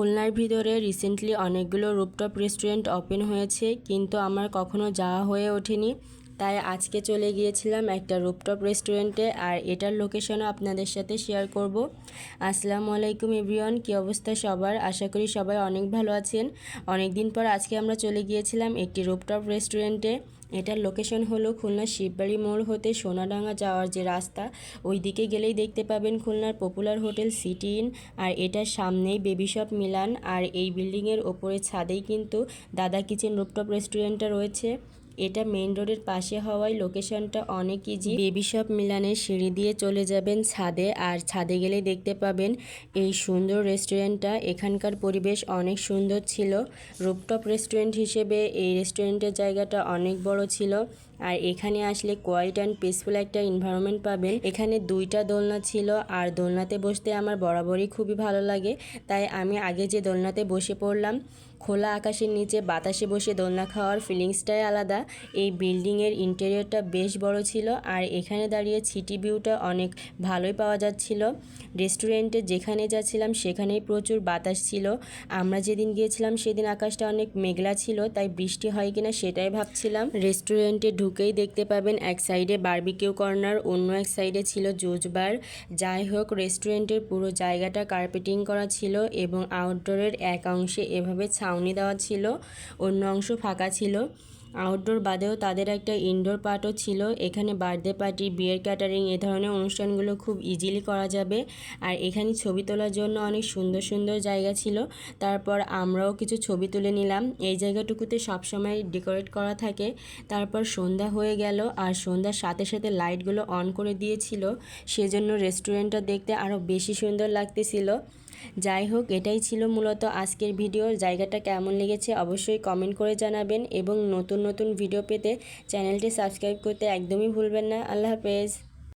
খুলনার ভিতরে রিসেন্টলি অনেকগুলো রুপটপ রেস্টুরেন্ট ওপেন হয়েছে কিন্তু আমার কখনো যাওয়া হয়ে ওঠেনি। তাই আজকে চলে গিয়েছিলাম একটা রুপটপ রেস্টুরেন্টে আর এটার লোকেশনও আপনাদের সাথে শেয়ার করব। আসসালামু আলাইকুম এভরিওয়ান, কী অবস্থা সবার? আশা করি সবাই অনেক ভালো আছেন। অনেক দিন পর আজকে আমরা চলে গিয়েছিলাম একটি রুপটপ রেস্টুরেন্টে। এটার লোকেশন হলো খুলনা শিববাড়ি মোড় হতে সোনাডাঙ্গা যাওয়ার যে রাস্তা ওই দিকে গেলেই দেখতে পাবেন খুলনার পপুলার হোটেল সিটি ইন আর এটার সামনেই বেবি শপ মিলান আর এই বিল্ডিংয়ের ওপরে ছাদেই কিন্তু দাদা কিচেন রুপটপ রেস্টুরেন্টটা রয়েছে। এটা মেইন রোডের পাশে হওয়ায় লোকেশনটা অনেক ইজি বেবি শপ মিলানের সিঁড়ি দিয়ে চলে যাবেন ছাদে আর ছাদে গেলে দেখতে পাবেন এই সুন্দর রেস্টুরেন্টটা। এখানকার পরিবেশ অনেক সুন্দর ছিল। রুপটপ রেস্টুরেন্ট হিসেবে এই রেস্টুরেন্টের জায়গাটা অনেক বড় ছিল। আর এখানে আসলে কোয়াইট অ্যান্ড পিসফুল একটা এনভায়রনমেন্ট পাবেন। এখানে দুইটা দোলনা ছিল আর দোলনাতে বসতে আমার বরাবরই খুবই ভালো লাগে। তাই আমি আগে যে দোলনাতে বসে পড়লাম খোলা আকাশের নিচে বাতাসে বসে দোলনা খাওয়ার ফিলিংসটাই আলাদা। এই বিল্ডিংয়ের ইন্টেরিয়রটা বেশ বড় ছিল আর এখানে দাঁড়িয়ে সিটি ভিউটা অনেক ভালোই পাওয়া যাচ্ছিল। রেস্টুরেন্টে যেখানে যাচ্ছিলাম সেখানেই প্রচুর বাতাস ছিল। আমরা যেদিন গিয়েছিলাম সেদিন আকাশটা অনেক মেঘলা ছিল, তাই বৃষ্টি হয় কিনা সেটাই ভাবছিলাম। রেস্টুরেন্টে ঢুকেই দেখতে পাবেন এক সাইডে বার্বিকিউ কর্নার, অন্য এক সাইডে ছিল জুজ বার। যাই হোক, রেস্টুরেন্টের পুরো জায়গাটা কার্পেটিং করা ছিল এবং আউটডোরের এক অংশে এভাবে ছাউনি দেওয়া ছিল, অন্য অংশ ফাঁকা ছিল। আউটডোর বাদেও তাদের একটা ইনডোর পার্টও ছিল। এখানে বার্থডে পার্টি, বিয়ের ক্যাটারিং, এ ধরনের অনুষ্ঠানগুলো খুব ইজিলি করা যাবে। আর এখানে ছবি তোলার জন্য অনেক সুন্দর সুন্দর জায়গা ছিল। তারপর আমরাও কিছু ছবি তুলে নিলাম। এই জায়গাটুকুতে সবসময় ডেকোরেট করা থাকে। তারপর সন্ধ্যা হয়ে গেল আর সন্ধ্যার সাথে সাথে লাইটগুলো অন করে দিয়েছিল। সেজন্য রেস্টুরেন্টটা দেখতে আরও বেশি সুন্দর লাগতেছিল। যাই হোক, এটাই ছিল মূলত আজকের ভিডিও। জায়গাটা কেমন লেগেছে অবশ্যই কমেন্ট করে জানাবেন এবং নতুন নতুন ভিডিও পেতে চ্যানেলটি সাবস্ক্রাইব করতে একদমই ভুলবেন না। আল্লাহ হাফেজ।